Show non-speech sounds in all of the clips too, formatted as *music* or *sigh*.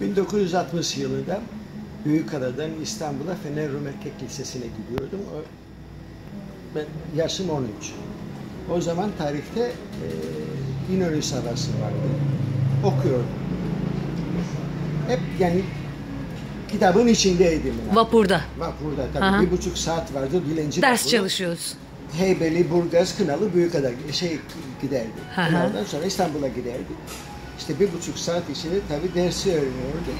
1960 yılında Büyükada'dan İstanbul'a Fener Rum Erkek Lisesi'ne gidiyordum. O, ben yaşım 13. O zaman tarihte e, İnönü Savaşı vardı. Okuyordum. Hep yani kitabın içindeydim. Yani. Vapurda. Vapurda tabii Aha. bir buçuk saat vardı dilenci Ders vapuru. çalışıyoruz. Heybeli, Burgaz, Kınalı, Büyükada şey giderdi. Kınalı'dan sonra İstanbul'a giderdi. İşte bir buçuk saat içinde tabii dersi öğreniyordu.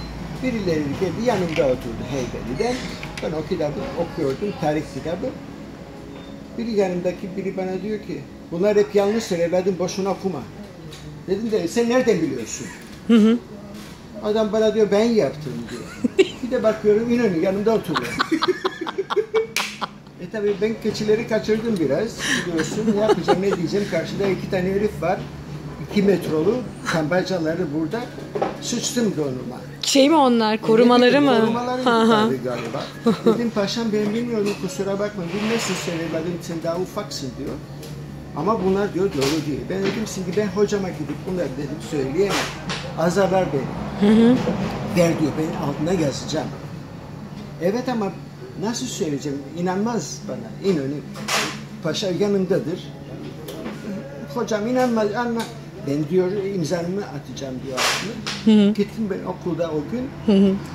Birileri geldi yanımda oturdu Heybeli'den. Ben o kitabı okuyordum, tarih kitabı. Biri yanımdaki biri bana diyor ki, bunlar hep yanlış söyledim, boşuna okuma. Dedim de sen nereden biliyorsun? Adam bana diyor ben yaptım diyor. Bir de bakıyorum İnönü yanımda oturuyor. E tabii ben keçileri kaçırdım biraz biliyorsun. Ne yapacağım ne diyeceğim. Karşıda iki tane herif var. İki metrolu kambacaları burada. Sıçtım donuma. Şey mi onlar? Korumaları mı? Korumaları Hı hı. tabii galiba. Dedim paşam ben bilmiyorum kusura bakma. Bilmezsin söylemedim sen daha ufaksın diyor. Ama bunlar diyor doğru değil. Ben dedim şimdi ben hocama gidip bunları dedim söyleyemem. Azarlar beni. Ver diyor ben altına yazacağım. Evet ama nasıl söyleyeceğim? İnanmaz bana. İnönü paşa yanındadır. Hocam inanmaz anla. Ben diyor imzamı atacağım diyor altına. Gittim ben okulda o gün.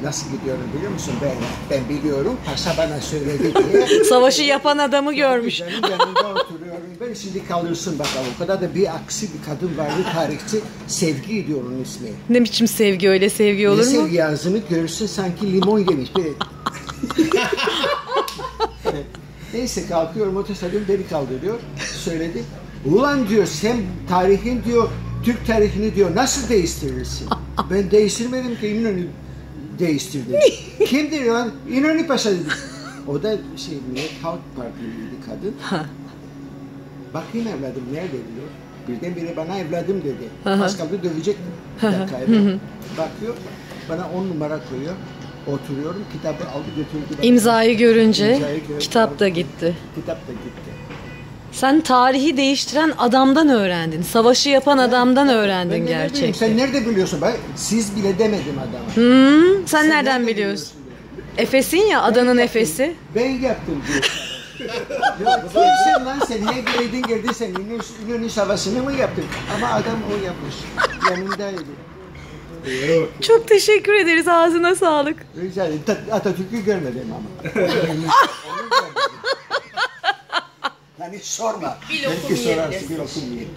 Nasıl gidiyorum biliyor musun? Ben ben biliyorum. Paşa bana söyledi diye. *laughs* Savaşı yapan adamı görmüş. Benim yanında oturuyorum. Ben şimdi kalırsın bakalım. O kadar da bir aksi bir kadın vardı tarihçi. Sevgi diyor onun ismi. Ne biçim sevgi öyle sevgi olur ne mu? sevgi ağzını görürse sanki limon yemiş. Bir... *laughs* Neyse kalkıyorum otosadın beni kaldırıyor. Söyledi. Ulan diyor sen tarihin diyor Türk tarihini diyor nasıl değiştirirsin? *laughs* Ben değiştirmedim ki İnönü değiştirdi. Kimdir lan? İnönü Paşa dedi. O da şey Millet Halk Partiliydi kadın. Bakayım evladım nerede diyor. Birdenbire bana evladım dedi. Az kaldı dövecektim. Bir dakika. Bakıyor bana on numara koyuyor. Oturuyorum kitabı aldı götürdü. bana. İmzayı görünce İmzayı görünce kitap da gitti. Kitap da gitti. Sen tarihi değiştiren adamdan öğrendin. Savaşı yapan adamdan Ben öğrendin bileyim, gerçekten. Sen nerede biliyorsun? Ben siz bile demedim adama. Hmm, sen, Sen nereden nerede biliyorsun? biliyorsun? Efes'in ya adanın Ben Efes'i. yaptım, Ben yaptım diyor. *laughs* Ya kimsin lan sen? Ne geldin geldin sen? İnönü, İnönü Savaşı'nı mı yaptın? Ama adam o yapmış. Yanındaydı. Çok teşekkür ederiz. Ağzına sağlık. Rica ederim. Ta- Atatürk'ü görmedim ama. *laughs* sorma. Bilokumi yeriz. Bilokumi.